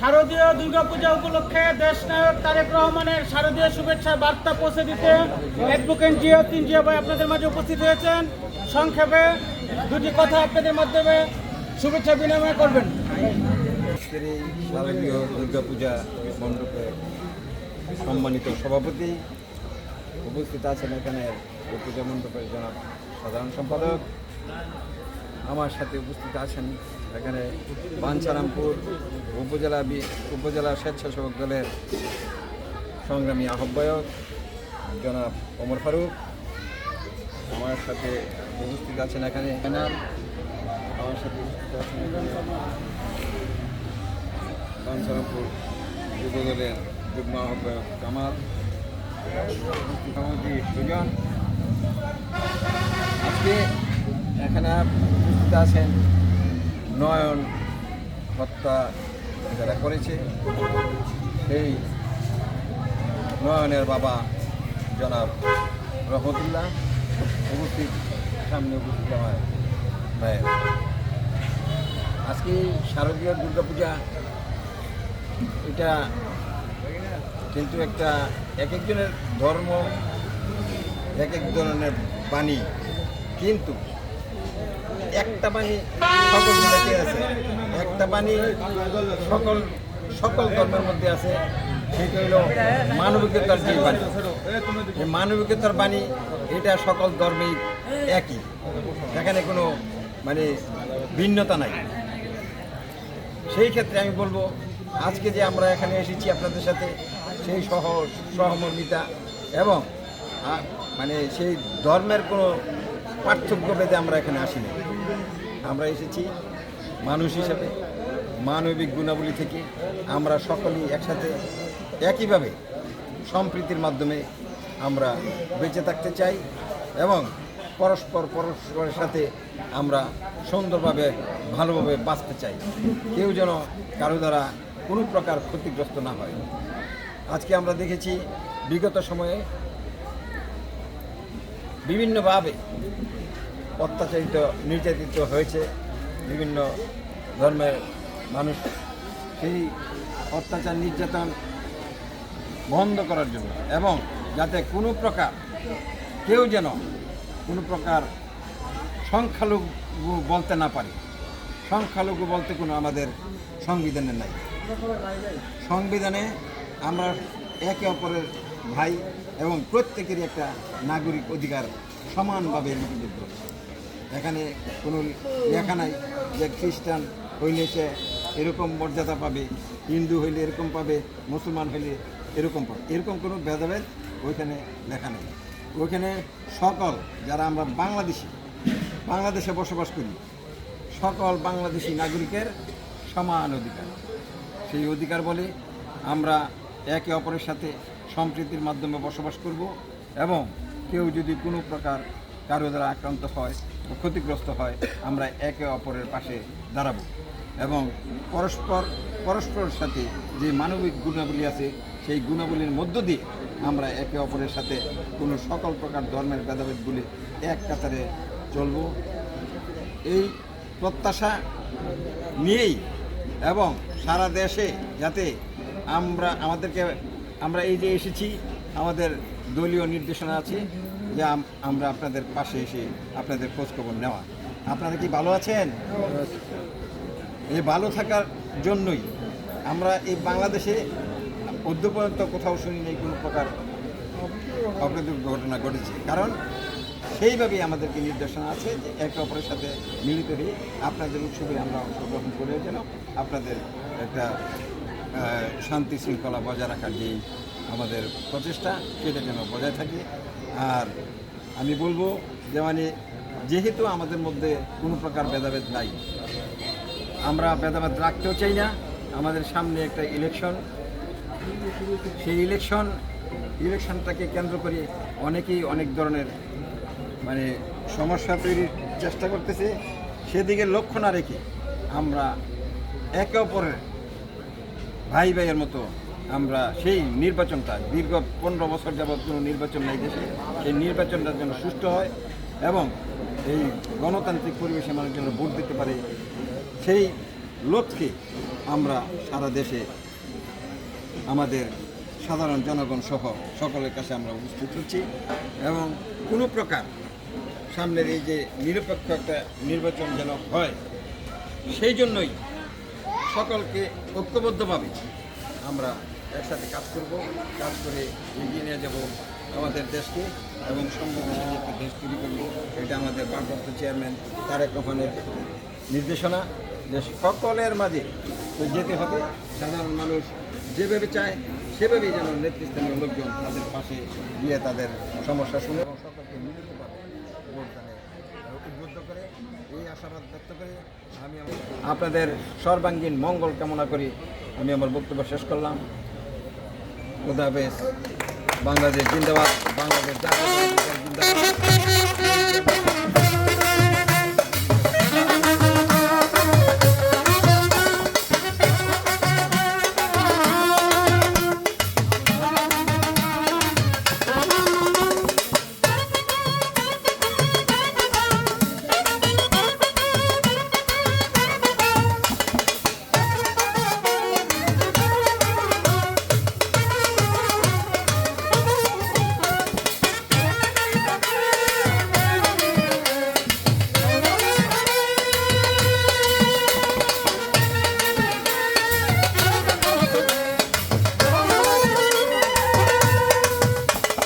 শারদীয় দুর্গাপূজা উপলক্ষে তারেক রহমানের শারদীয় বার্তা পৌঁছে ভাই আপনাদের মাঝে উপস্থিত হয়েছেন। সংক্ষেপে দুটি কথা আপনাদের মাধ্যমে শুভেচ্ছা বিনিময় দুর্গাপূজা মণ্ডপে সম্মানিত সভাপতি উপস্থিত আছেন এখানে পূজা মণ্ডপের জনাব সাধারণ সম্পাদক। আমার সাথে উপস্থিত আছেন এখানে বাঞ্ছারামপুর উপজেলা উপজেলা স্বেচ্ছাসেবক দলের সংগ্রামী আহ্বায়ক জনাব ওমর ফারুক। আমার সাথে উপস্থিত আছেন এখানে এনার আমার সাথে উপস্থিত আছেন এখানে বাঞ্ছারামপুর যুবদলের যুগ্ম আহ্বায়ক কামাল সভাপতি সুজন। আজকে এখানে উপস্থিত আছেন নয়ন হত্যা যারা করেছে, সেই নয়নের বাবা জনাব রহমতুল্লাহ উপস্থিত, সামনে উপস্থিত আমার ভাইয়ের। আজকে শারদীয় দুর্গাপূজা, এটা কিন্তু একটা এক একজনের ধর্ম, এক এক ধরনের বাণী। কিন্তু একটা বাণী সকল জায়গাতে আছে। একটা বাণী সকল সকল ধর্মের মধ্যে আছে। সেটা হলো মানবিকতার যে বাণী এই মানবিকতার বাণী এটা সকল ধর্মেই একই। এখানে কোনো মানে ভিন্নতা নাই। সেই ক্ষেত্রে আমি বলব, আজকে যে আমরা এখানে এসেছি আপনাদের সাথে, সেই সহ, সহমর্মিতা এবং মানে সেই ধর্মের কোনো পার্থক্য ভেদে আমরা এখানে আসিনি। আমরা এসেছি মানুষ হিসাবে, মানবিক গুণাবলী থেকে আমরা সকলেই একসাথে একইভাবে সম্প্রীতির মাধ্যমে আমরা বেঁচে থাকতে চাই এবং পরস্পর পরস্পরের সাথে আমরা সুন্দরভাবে, ভালোভাবে বাঁচতে চাই। কেউ যেন কারও দ্বারা কোনো প্রকার ক্ষতিগ্রস্ত না হয়। আজকে আমরা দেখেছি বিগত সময়ে বিভিন্নভাবে অত্যাচারিত, নির্যাতিত হয়েছে বিভিন্ন ধর্মের মানুষ। সেই অত্যাচার, নির্যাতন বন্ধ করার জন্য এবং যাতে কোনো প্রকার কেউ যেন কোনো প্রকার সংখ্যালঘু বলতে না পারে। সংখ্যালঘু বলতে কোনো আমাদের সংবিধানে নাই। সংবিধানে আমরা একে অপরের ভাই এবং প্রত্যেকেরই একটা নাগরিক অধিকার সমানভাবে লিপিবদ্ধ। এখানে কোনো লেখা নাই যে খ্রিস্টান হইলে সে এরকম মর্যাদা পাবে, হিন্দু হইলে এরকম পাবে, মুসলমান হইলে এরকম পাবে। এরকম কোনো ভেদাভেদ ওইখানে লেখা নেই। ওইখানে সকল যারা আমরা বাংলাদেশি, বাংলাদেশে বসবাস করি, সকল বাংলাদেশি নাগরিকের সমান অধিকার। সেই অধিকার বলে আমরা একে অপরের সাথে সম্প্রীতির মাধ্যমে বসবাস করব এবং কেউ যদি কোনো প্রকার কারও দ্বারা আক্রান্ত হয় ক্ষতিগ্রস্ত হয়, আমরা একে অপরের পাশে দাঁড়াবো। এবং পরস্পর, পরস্পরের সাথে যে মানবিক গুণাবলী আছে, সেই গুণাবলীর মধ্য দিয়ে আমরা একে অপরের সাথে কোনো সকল প্রকার ধর্মের ভেদাভেদগুলি এক কাতারে চলবো। এই প্রত্যাশা নিয়েই এবং সারা দেশে যাতে আমরা, আমাদেরকে, আমরা এই যে এসেছি, আমাদের দলীয় নির্দেশনা আছে যে আমরা আপনাদের পাশে এসে আপনাদের খোঁজখবর নেওয়া। আপনারা কি ভালো আছেন? এই ভালো থাকার জন্যই আমরা এই বাংলাদেশে অদ্য পর্যন্ত কোথাও শুনি নেই, কোনো প্রকার অপ্রীতিক ঘটনা ঘটেছে। কারণ সেইভাবেই আমাদেরকে নির্দেশনা আছে যে একে অপরের সাথে মিলিত হয়ে আপনাদের উৎসবে আমরা অংশগ্রহণ করে যেন আপনাদের একটা শান্তি শৃঙ্খলা বজায় রাখার যেই আমাদের প্রচেষ্টা, সেটা যেন বজায় থাকে। আর আমি বলব যে মানে যেহেতু আমাদের মধ্যে কোনো প্রকার ভেদাভেদ নাই, আমরা ভেদাভেদ রাখতেও চাই না। আমাদের সামনে একটা ইলেকশন সেই ইলেকশন ইলেকশনটাকে কেন্দ্র করে অনেকেই অনেক ধরনের মানে সমস্যা তৈরির চেষ্টা করতেছে। সেদিকে লক্ষ্য না রেখে আমরা একে অপরের ভাই ভাইয়ের মতো আমরা সেই নির্বাচনটা, দীর্ঘ পনেরো বছর যাবৎ কোনো নির্বাচন নাই দেশে, সেই নির্বাচনটা যেন সুষ্ঠু হয় এবং এই গণতান্ত্রিক পরিবেশে মানুষ যেন ভোট দিতে পারে, সেই লক্ষ্যে আমরা সারা দেশে আমাদের সাধারণ জনগণ সহ সকলের কাছে আমরা উপস্থিত হচ্ছি এবং কোনো প্রকার সামনের এই যে নিরপেক্ষ একটা নির্বাচন যেন হয়, সেই জন্যই সকলকে ঐক্যবদ্ধভাবে আমরা একসাথে কাজ করব, কাজ করে এগিয়ে নিয়ে যাব আমাদের দেশকে এবং সংবিধানের একটা দেশ তৈরি করব, এটা আমাদের ভারপ্রাপ্ত চেয়ারম্যান তারেক রহমানের নির্দেশনা যে সকলের মাঝে যেতে হবে। সাধারণ মানুষ যেভাবে চায়, সেভাবেই যেন নেতৃস্থানীয় লোকজন তাদের পাশে গিয়ে তাদের সমস্যা শুনে এবং সকলকে মিলিতভাবে ভোটদানে উদ্বুদ্ধ করে এই আশাবাদ ব্যক্ত করে আমি আপনাদের সর্বাঙ্গীন মঙ্গল কামনা করি। আমি আমার বক্তব্য শেষ করলাম। খুদা হাফেজ বাংলাদেশ জিন্দাবাদ বাংলাদেশ জিন্দাবাদ